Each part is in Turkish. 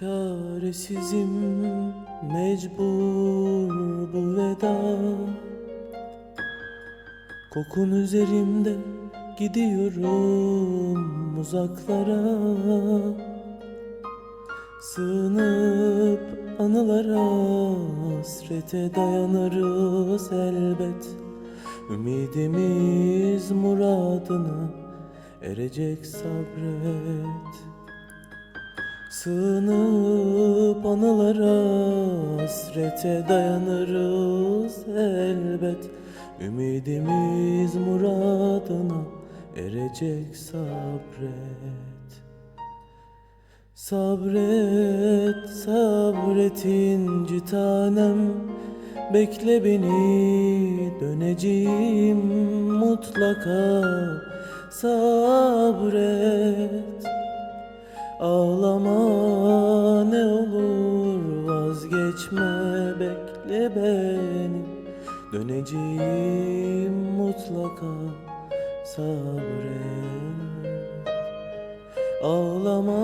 Çaresizim mecbur bu veda. Kokun üzerimde gidiyorum uzaklara. Sığınıp anılara hasrete dayanırız elbet. Ümidimiz muradına erecek sabret Sığınıp anılara hasrete dayanırız elbet. Ümidimiz muradına erecek sabret. Sabret, sabret inci tanem. Bekle beni döneceğim mutlaka. Sabret bekle beni Döneceğim mutlaka sabret Ağlama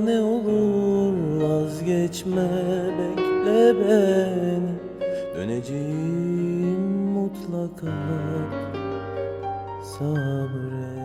ne olur vazgeçme bekle beni. Döneceğim mutlaka sabret